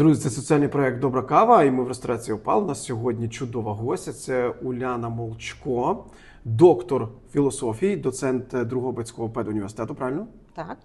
Друзі, це соціальний проект Добра кава, і ми в ресторації Опал. У нас сьогодні чудова гостя. Це Уляна Молчко, доктор філософії, доцент Другобицького педуніверситету, правильно? Так,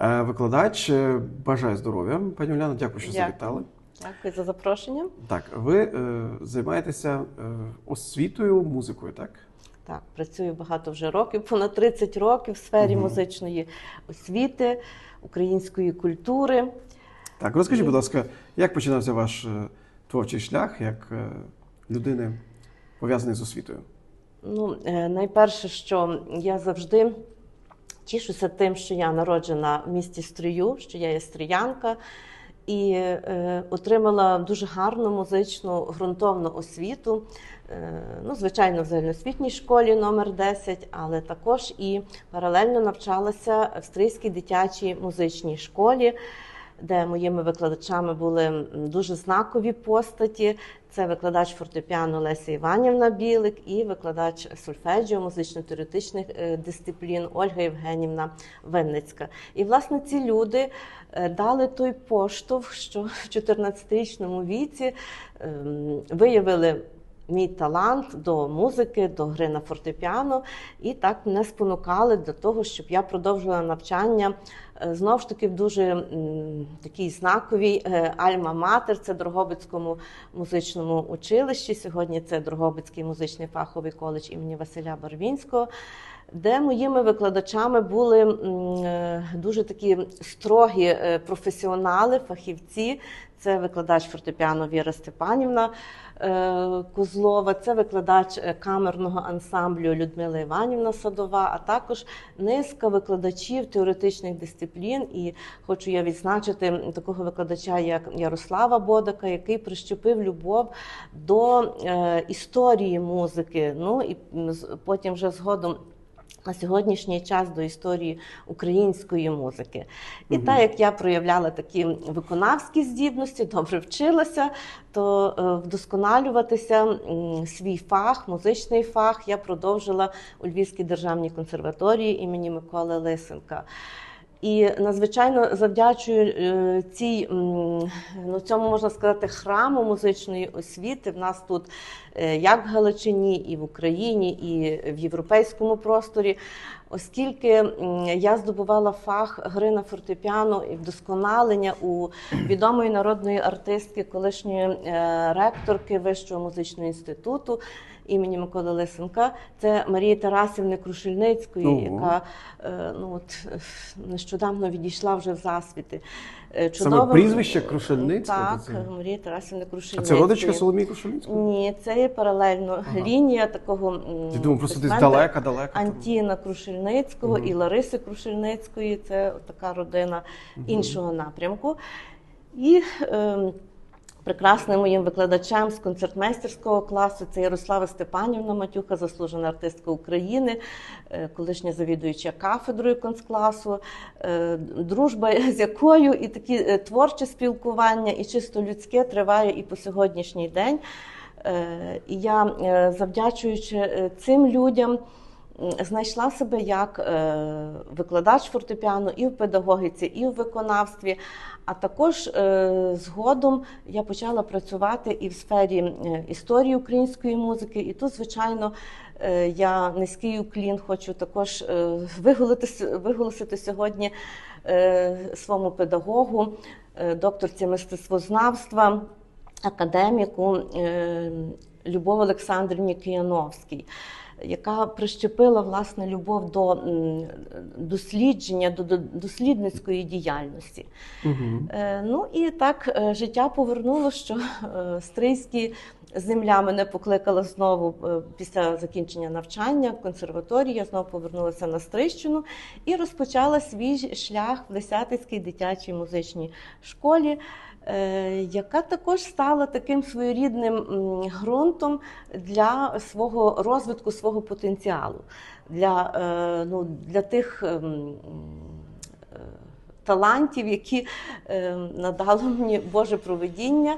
Е, Викладач. Е, Бажаю здоров'я. Пані Уляна, дякую, що Дякую. завітали. дякую за запрошення. Так, ви е, займаєтеся е, освітою, музикою, так? Так, працюю багато вже років, понад 30 років в сфері Мгм. музичної освіти, української культури. Так, розкажіть, будь ласка, як починався ваш е, творчий шлях як е, людини пов'язаної з освітою? Ну, е, найперше, що я завжди тішуся тим, що я народжена в місті Стрию, що я є стріянка, і е, отримала дуже гарну музичну ґрунтовну освіту. Е, ну, звичайно, в загальноосвітній школі номер 10, але також і паралельно навчалася в Стрийській дитячій музичній школі. Де моїми викладачами були дуже знакові постаті. Це викладач фортепіано Леся Іванівна Білик і викладач сольфеджіо музично-теоретичних е, дисциплін Ольга Євгенівна Винницька. І власне ці люди е, дали той поштовх, що в 14-річному віці ем, виявили. Мій талант до музики, до гри на фортепіано, і так мене спонукали для того, щоб я продовжила навчання е, знову ж таки в дуже такій знаковій е, Альма-Матер, це Дрогобицькому музичному училищі. Сьогодні це Дрогобицький музичний фаховий коледж імені Василя Барвінського. Де моїми викладачами були е, дуже такі строгі професіонали, фахівці. Це викладач фортепіано Віра Степанівна Козлова, це викладач е, камерного ансамблю Людмила Іванівна Садова, а також низка викладачів теоретичних дисциплін. І хочу я відзначити такого викладача, як Ярослава Бодака, який прищепив любов до е, історії музики. Ну і потім вже згодом. На сьогоднішній час до історії української музики. І угу. так як я проявляла такі виконавські здібності, добре вчилася, то е, вдосконалюватися свій фах, музичний фах я продовжила у Львівській державній консерваторії імені Миколи Лисенка. І надзвичайно завдячую е, цій ну цьому можна сказати храму музичної освіти. В нас тут е, як в Галичині, і в Україні, і в європейському просторі. Оскільки я здобувала фах гри на фортепіано і вдосконалення у відомої народної артистки, колишньої е, ректорки Вищого музичного інституту імені Миколи Лисенка, це Марії Тарасівни Крушельницької, Ого. яка е, ну от е, нещодавно відійшла вже в засвіти. Е, Саме прізвище Крушельницька, Так, Марія Тарасівни А це родичка Соломії Крушельницької? Ні, це є паралельно Ага. лінія такого Я думаю, просто десь далека, далека. Антіна Крушельницького Мгм. і Лариси Крушельницької. Це така родина іншого напрямку. І ем, прекрасним моїм викладачем з концертмейстерського класу це Ярослава Степанівна Матюха, заслужена артистка України, е, колишня завідуюча кафедрою концкласу, е, дружба з якою і такі е, творче спілкування, і чисто людське триває і по сьогоднішній день. І я, завдячуючи цим людям, знайшла себе як е, викладач фортепіано і в педагогіці, і в виконавстві. А також е, згодом я почала працювати і в сфері е, історії української музики. І тут, звичайно, я низький уклін хочу також виголити, с- виголосити сьогодні своєму педагогу, докторці мистецтвознавства академіку Любов Олександрівні Кияновській, яка прищепила власне любов до дослідження, до до дослідницької діяльності. Е, Ну і так е, життя повернуло, що е, стрийські земля мене покликала знову після закінчення навчання в консерваторії. Я знову повернулася на Стрийщину і розпочала свій шлях в Лисятицькій дитячій музичній школі. Е, Яка також стала таким своєрідним ґрунтом для свого розвитку, свого потенціалу, для, е, ну, для тих ем, е, талантів, які надало мені Боже проведіння.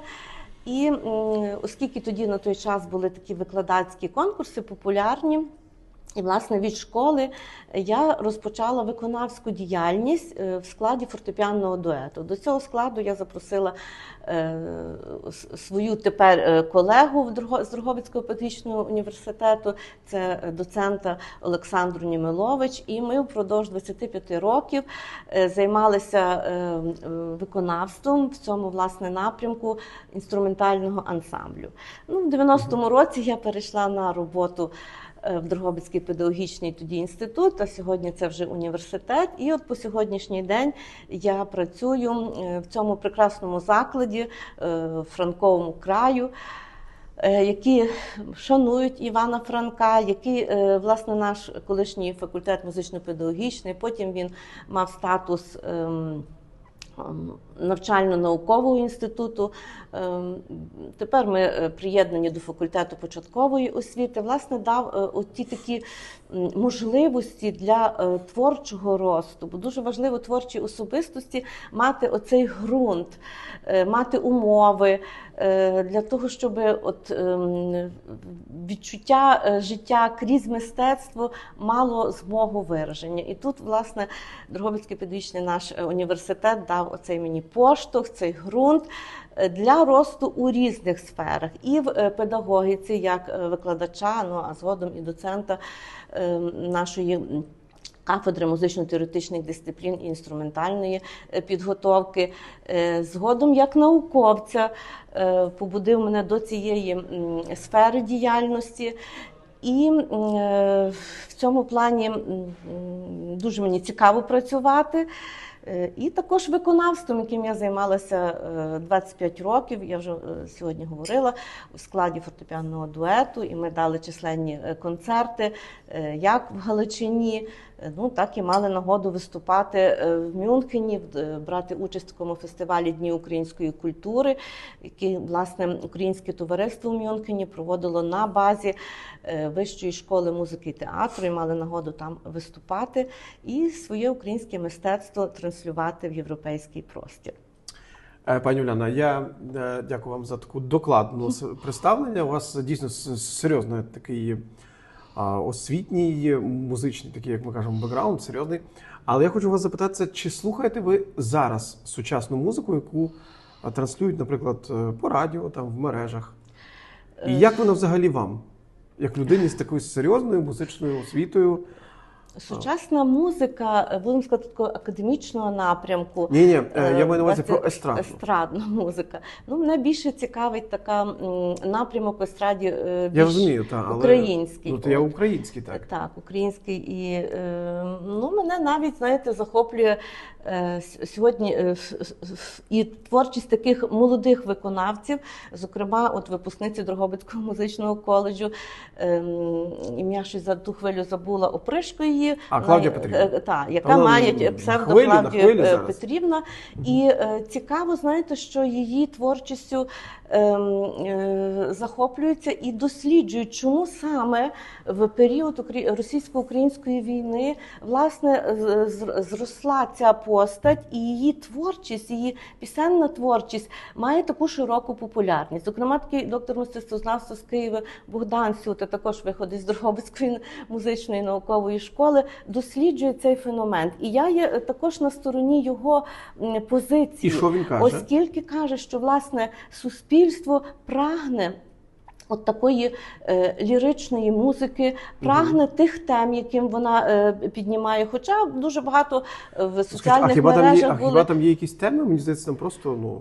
І оскільки тоді на той час були такі викладацькі конкурси популярні, І, власне, від школи я розпочала виконавську діяльність е, в складі фортепіанного дуету. До цього складу я запросила е, свою тепер е, колегу з Дрогобицького педагогічного університету, це доцента Олександру Німилович. І ми впродовж 25 років займалися виконавством в цьому власне напрямку інструментального ансамблю. Ну, в 90-му році я перейшла на роботу в Дрогобицький педагогічний тоді інститут, а сьогодні це вже університет. І от по сьогоднішній день я працюю е, в цьому прекрасному закладі е, в Франковому краю. е, Які шанують Івана Франка, який е, власне наш колишній факультет музично-педагогічний. Потім він мав статус ем, навчально-наукового інституту. Ем, Тепер ми е, приєднані до факультету початкової освіти. Власне, дав оті от ті такі можливості для е, творчого росту, бо дуже важливо творчій особистості мати оцей ґрунт, е, мати умови е, для того, щоб от ем, відчуття життя крізь мистецтво мало змогу вираження. І тут, власне, Дрогобицький педагогічний наш університет дав оцей мені поштовх, цей ґрунт для росту у різних сферах, і в педагогіці, як викладача, ну а згодом і доцента нашої. Кафедри музично-теоретичних дисциплін і інструментальної е, підготовки. Е, Згодом, як науковця, е, побудив мене до цієї сфери діяльності. І в цьому плані дуже мені цікаво працювати. Е, І також виконавством, яким я займалася е, 25 років. Я вже е, сьогодні говорила у складі фортепіанного дуету, і ми дали численні е, концерти, е, як в Галичині, е, ну так і мали нагоду виступати е, в Мюнхені, е, брати участь в такому фестивалі Дні української культури, який власне українське товариство в Мюнхені проводило на базі е, вищої школи музики і театру, і мали нагоду там виступати і своє українське мистецтво транслювати в європейський простір. Е, Пані Уляна, я е, дякую вам за таку докладну представлення. У вас дійсно серйозний такий освітній, музичний, такий, як ми кажемо, бекграунд, серйозний. Але я хочу вас запитатися, чи слухаєте ви зараз сучасну музику, яку транслюють, наприклад, е, по радіо, там в мережах? І як вона взагалі вам, як людині з такою серйозною музичною освітою? Сучасна музика, е, будемо сказати, такого академічного напрямку. Ні, ні, я маю на увазі Е, про естрадну. естрадна музика. Ну, мене більше цікавить така напрямок в естраді е, Я розумію, та, але український. Ну, то я український, так. Так, український. І е, ну, мене навіть, знаєте, захоплює е, сьогодні е, і творчість таких молодих виконавців, зокрема, от випускниці Дрогобицького музичного коледжу. Е, ім'я щось за ту хвилю забула опришку її. А, Клавдія Петрівна. е, та, яка Та має псевдо хвилі, Клавдія хвилі е. Петрівна. І е, цікаво, знаєте, що її творчістю ем, е, захоплюються і досліджують, чому саме в період російсько-української війни власне зросла ця постать, і її творчість, її пісенна творчість має таку широку популярність. Зокрема, такий доктор мистецтвознавства з Києва Богдан Сюта, також виходить з Дрогобицької музичної наукової школи, досліджує цей феномен. І я є е, також на стороні його позиції. І що він каже? Оскільки каже, що власне суспільство прагне. От такої е, ліричної музики прагне тих тем, яким вона е, піднімає. Хоча дуже багато е, в Скажіть, а соціальних хіба там є, мережах а хіба там є якісь теми? Мені здається, там просто ну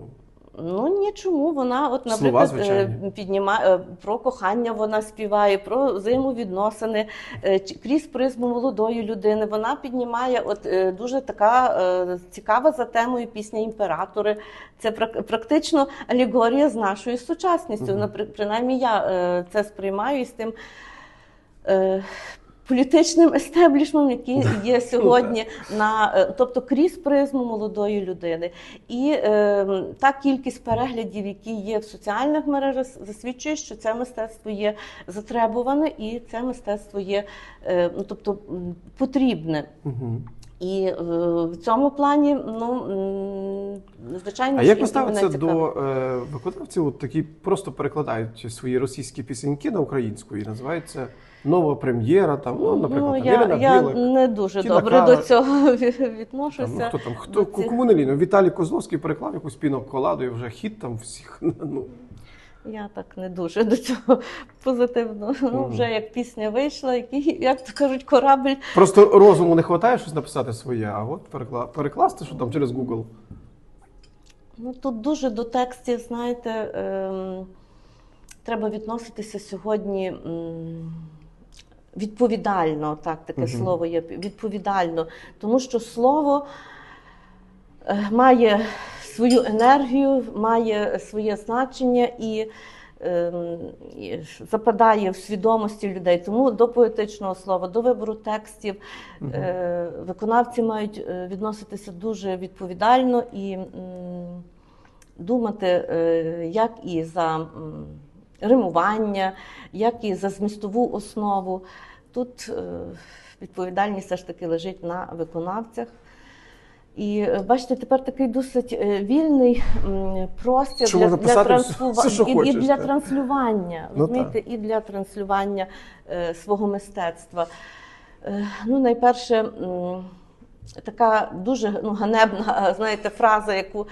Ну нічому, вона, от, наприклад, звичайні. піднімає про кохання, вона співає, про взаємовідносини е, крізь призму молодої людини. Вона піднімає от е, дуже така е, цікава за темою пісня імператори. Це практично алегорія з нашою сучасністю. Напри- Принаймні я е, це сприймаю і з тим. Політичним естеблішмом, який є сьогодні на е, тобто крізь призму молодої людини, і е, та кількість переглядів, які є в соціальних мережах, засвідчує, що це мистецтво є затребуване і це мистецтво є, е, ну тобто потрібне. угу. І е, в цьому плані, ну звичайно, А як ви ставитеся до е, виконавців, от такі просто перекладають свої російські пісеньки на українську і називається нова прем'єра? Там, ну, наприклад, ну, там, я, Ірина я не дуже Тіна добре Кароль. до цього Там, відношуся. ну, хто там, хто цих- кому не ліно? Віталій Козловський переклав якусь піноколаду і вже хіт там всіх. Ну, Я так не дуже до цього позитивно. Ну, вже як пісня вийшла, який, як то кажуть, корабль. Просто розуму не вистачає щось написати своє, а от перекла... перекласти, що там через Google. Ну тут дуже до текстів, знаєте, ем, треба відноситися сьогодні м, відповідально, так таке Мгм. слово є відповідально, тому що слово е, має свою енергію, має своє значення і. ем, Западає в свідомості людей, тому до поетичного слова, до вибору текстів е, виконавці мають е, відноситися дуже відповідально і думати як і за римування, як і за змістову основу. Тут е, відповідальність все ж таки лежить на виконавцях. І е, бачите, тепер такий досить е, вільний простір для, для, писати все, що і, хочеш, і для так. транслювання, Ну, розумієте, і для транслювання е, свого мистецтва. Е, ну, найперше, м, така дуже ну, ганебна, знаєте, фраза, яку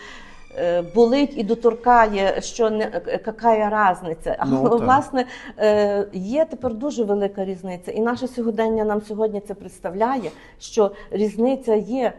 болить і доторкає, що не е, какая різниця. але Ну, так. власне е, є тепер дуже велика різниця, і наше сьогодення нам сьогодні це представляє, що різниця є.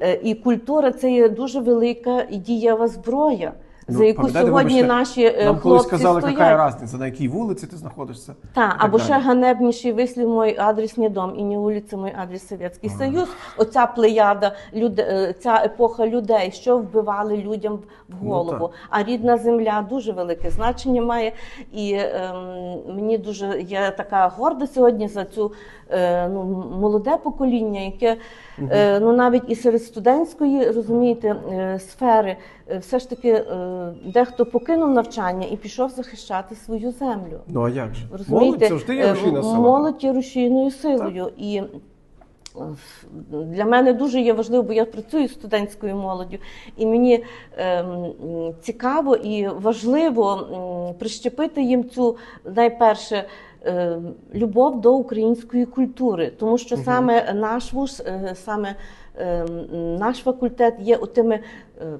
Е, І культура це є дуже велика і дієва зброя, Ну, за яку сьогодні вибачте, наші е, Нам хлопці казали, стоять. яка різниця, на якій вулиці ти знаходишся. Так, так або ще ганебніший вислів мій адрес не дом і не вулиця, мій адрес Совєтський Союз. Оця плеяда, люд... е, ця епоха людей, що вбивали людям в Ну, голову. так. а рідна земля дуже велике значення має. І ем, мені дуже я така горда сьогодні за цю е, ну, молоде покоління, яке е, ну навіть і серед студентської розумієте е, сфери, все ж таки е, дехто покинув навчання і пішов захищати свою землю. Ну а як же? Розумієте, Молодь завжди є е, рушійна сила. молодь є рушійною силою. І е, для мене дуже є важливо, бо я працюю з студентською молоддю, і мені ем, цікаво і важливо прищепити їм цю найперше. Е, Любов до української культури, тому що саме наш вуз, е, саме е, наш факультет є тими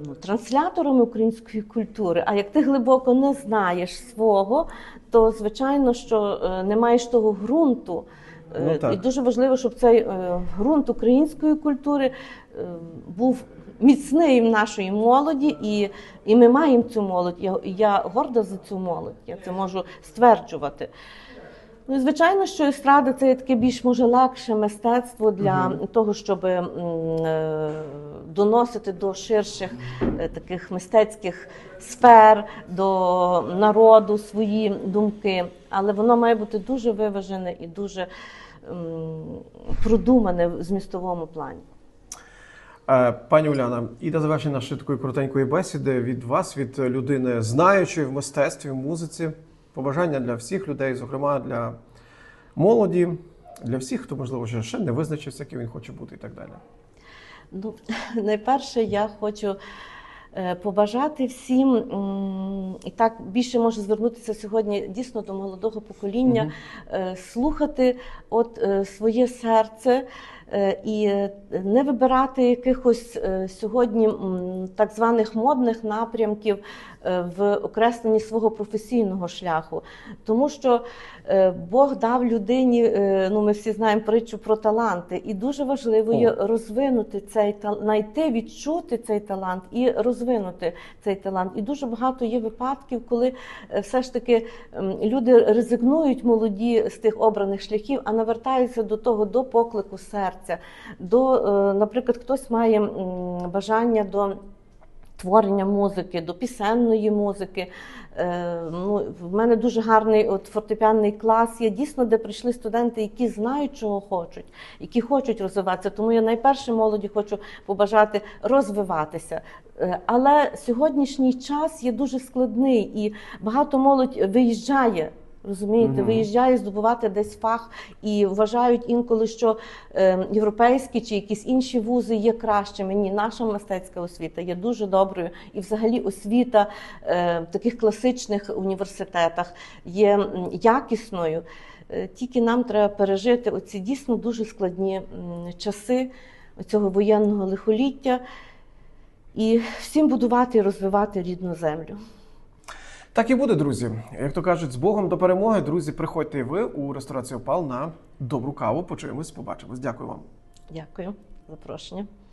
ну, трансляторами української культури. А як ти глибоко не знаєш свого, то звичайно, що не маєш того ґрунту. Ну, так. І дуже важливо, щоб цей ґрунт української культури був міцний в нашої молоді, і, і ми маємо цю молодь. Я, я горда за цю молодь, я це можу стверджувати. Ну, звичайно, що естрада це є таке більш може легше мистецтво для того, щоб м, е, доносити до ширших е, таких мистецьких сфер, до народу свої думки. Але воно має бути дуже виважене і дуже м, продумане в змістовому плані. Е, Пані Уляна, і на завершення нашої такої коротенької бесіди від вас, від людини, знаючої в мистецтві, в музиці, побажання для всіх людей, зокрема для молоді, для всіх, хто, можливо, ще- не визначився, ким він хоче бути і так далі. Ну, найперше, я хочу е, побажати всім, і так більше можу звернутися сьогодні дійсно до молодого покоління, е, слухати от е, своє серце. Е, І е, не вибирати якихось е, сьогодні так званих модних напрямків в окресленні свого професійного шляху, тому що Бог дав людині, ну ми всі знаємо притчу про таланти, і дуже важливо є розвинути цей талант, знайти, відчути цей талант і розвинути цей талант. І дуже багато є випадків, коли все ж таки люди ризикнують молоді з тих обраних шляхів, а навертаються до того, до поклику серця. До, е, наприклад, хтось має бажання до. Творення музики, до пісенної музики. Е, ну, в мене дуже гарний от, фортепіанний клас є дійсно, де прийшли студенти, які знають, чого хочуть, які хочуть розвиватися. Тому я найперше молоді хочу побажати розвиватися. Е, але сьогоднішній час є дуже складний і багато молодь виїжджає Розумієте, Мгм. виїжджає здобувати десь фах і вважають інколи, що е, європейські чи якісь інші вузи є кращими. Ні, наша мистецька освіта є дуже доброю, і взагалі освіта е, в таких класичних університетах є якісною. Е, Тільки нам треба пережити оці дійсно дуже складні часи цього воєнного лихоліття і всім будувати і розвивати рідну землю. Так і буде, друзі. Як то кажуть, з Богом до перемоги. Друзі, приходьте і ви у ресторацію Опал на добру каву. Почуємось, побачимось. Дякую вам. Дякую за запрошення.